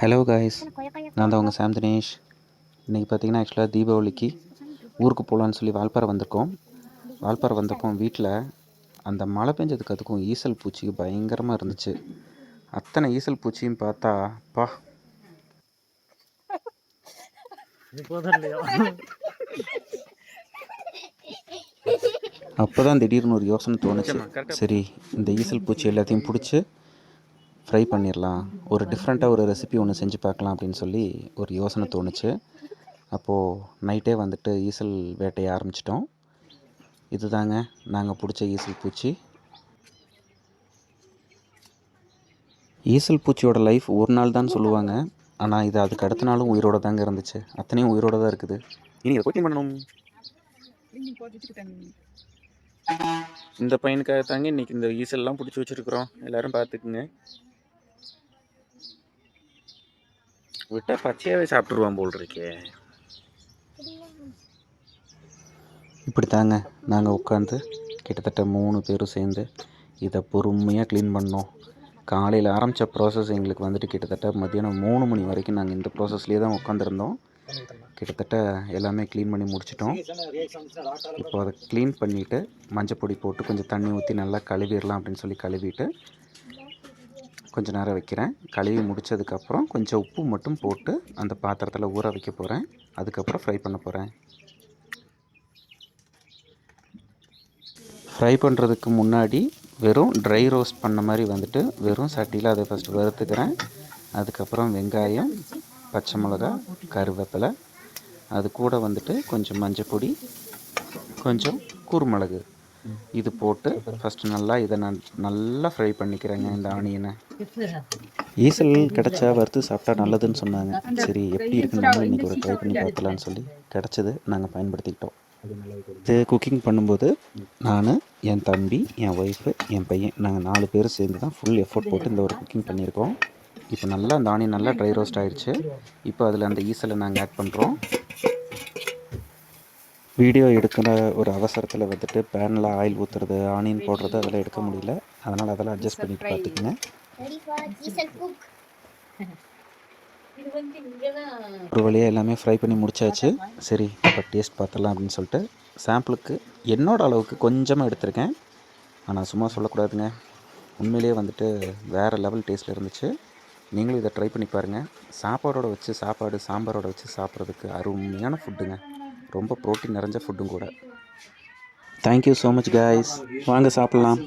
Hello guys நான் தான் உங்கள் சாம் தினேஷ். இன்றைக்கி பார்த்தீங்கன்னா ஆக்சுவலாக தீபாவளிக்கு ஊருக்கு போகலான்னு சொல்லி வால்பாறை வந்திருக்கோம். வால்பாறை வந்தப்போ வீட்டில் அந்த மழை பெஞ்சதுக்கு அதுக்கும் ஈசல் பூச்சி பயங்கரமாக இருந்துச்சு. அத்தனை ஈசல் பூச்சியும் பார்த்தா பா. அப்போ தான் திடீர்னு ஒரு யோசனை தோணுச்சு. சரி இந்த ஈசல் பூச்சி எல்லாத்தையும் பிடிச்சி ஃப்ரை பண்ணிடலாம் ஒரு டிஃப்ரெண்ட்டாக ஒரு ரெசிபி ஒன்று செஞ்சு பார்க்கலாம் அப்படின்னு சொல்லி ஒரு யோசனை தோணுச்சு. அப்போது நைட்டே வந்துட்டு ஈசல் வேட்டையை ஆரம்பிச்சிட்டோம். இதுதாங்க நாங்கள் பிடிச்ச ஈசல் பூச்சி. ஈசல் பூச்சியோட லைஃப் ஒரு நாள் தான் சொல்லுவாங்க. ஆனால் இது அதுக்கு அடுத்த நாளும் உயிரோட தாங்க இருந்துச்சு. அத்தனையும் உயிரோட தான் இருக்குது. இனி இதை கோச்சிங் பண்ணணும். இந்த பையனுக்காக தாங்க இன்னைக்கு இந்த ஈசல்லாம் பிடிச்சி வச்சுருக்குறோம். எல்லாரும் பார்த்துக்குங்க. விட்டா பச்சையாகவே சாப்பிட்ருவான் போல் இருக்கே இப்படி தாங்க நாங்கள் உட்காந்து கிட்டத்தட்ட மூணு பேரும் சேர்ந்து இதை பொறுமையாக க்ளீன் பண்ணோம். காலையில் ஆரம்பித்த ப்ராசஸ் எங்களுக்கு வந்துட்டு கிட்டத்தட்ட மத்தியானம் மூணு மணி வரைக்கும் நாங்கள் இந்த ப்ராசஸ்லேயே தான் உட்காந்துருந்தோம் கிட்டத்தட்ட எல்லாமே க்ளீன் பண்ணி முடிச்சிட்டோம். இப்போ அதை க்ளீன் பண்ணிவிட்டு மஞ்சள் பொடி போட்டு கொஞ்சம் தண்ணி ஊற்றி நல்லா கழுவிடலாம் அப்படின்னு சொல்லி கழுவிட்டு கொஞ்சம் நேரம் வைக்கிறேன். கழுவி முடித்ததுக்கப்புறம் கொஞ்சம் உப்பு மட்டும் போட்டு அந்த பாத்திரத்தில் ஊற வைக்க போகிறேன் அதுக்கப்புறம் ஃப்ரை பண்ண போகிறேன் ஃப்ரை பண்ணுறதுக்கு முன்னாடி வெறும் ட்ரை ரோஸ்ட் பண்ண மாதிரி வந்துட்டு வெறும் சட்டியில் அதை ஃபஸ்ட்டு வறுத்துக்கிறேன். அதுக்கப்புறம் வெங்காயம் பச்சை மிளகா கருவேப்பிலை. அது கூட வந்துட்டு கொஞ்சம் மஞ்சப்பொடி கொஞ்சம் குருமிளகு. இது போட்டு ஃபஸ்ட்டு நல்லா இதை நான் நல்லா ஃப்ரை பண்ணிக்கிறேங்க இந்த ஆனியனை ஈசல் கிடச்சா வறுத்து சாப்பிட்டா நல்லதுன்னு சொன்னாங்க. சரி எப்படி இருக்குன்னு இன்றைக்கி ஒரு ட்ரை பண்ணி பார்க்கலான்னு சொல்லி கிடச்சது நாங்கள் பயன்படுத்திக்கிட்டோம். இது குக்கிங் பண்ணும்போது நான் என் தம்பி என் ஒய்ஃபு என் பையன் நாங்கள் நாலு பேர் சேர்ந்து தான் ஃபுல் எஃபோர்ட் போட்டு இந்த ஒரு குக்கிங் பண்ணியிருக்கோம். இப்போ நல்லா அந்த ஆனியன் நல்லா ட்ரை ரோஸ்ட் ஆயிடுச்சு. இப்போ அதில் அந்த ஈசலை நாங்கள் ஆட் பண்ணுறோம் வீடியோ எடுக்கிற ஒரு அவசரத்தில் வந்துட்டு பேனில் ஆயில் ஊற்றுறது ஆனியன் போடுறது அதெல்லாம் எடுக்க முடியல. அதனால் அதெல்லாம் அட்ஜஸ்ட் பண்ணிட்டு பார்த்துக்குங்க. ஒரு வழியாக எல்லாமே ஃப்ரை பண்ணி முடிச்சாச்சு. சரி இப்போ டேஸ்ட் பார்த்துடலாம் அப்படின்னு சொல்லிட்டு சாம்பிளுக்கு என்னோட அளவுக்கு கொஞ்சமாக எடுத்திருக்கேன். ஆனால் சும்மா சொல்லக்கூடாதுங்க. உண்மையிலேயே வந்துட்டு வேறு லெவல் டேஸ்ட்டில் இருந்துச்சு. நீங்களும் இதை ட்ரை பண்ணி பாருங்கள் சாப்பாடோட வச்சு சாப்பாடு சாம்பாரோட வச்சு சாப்பிட்றதுக்கு அருமையான ஃபுட்டுங்க ரொம்ப ப்ரோட்டீன் நிறைஞ்ச ஃபுட்டும் கூட. தேங்க்யூ ஸோ மச் காய்ஸ் வாங்க சாப்பிட்லாம்.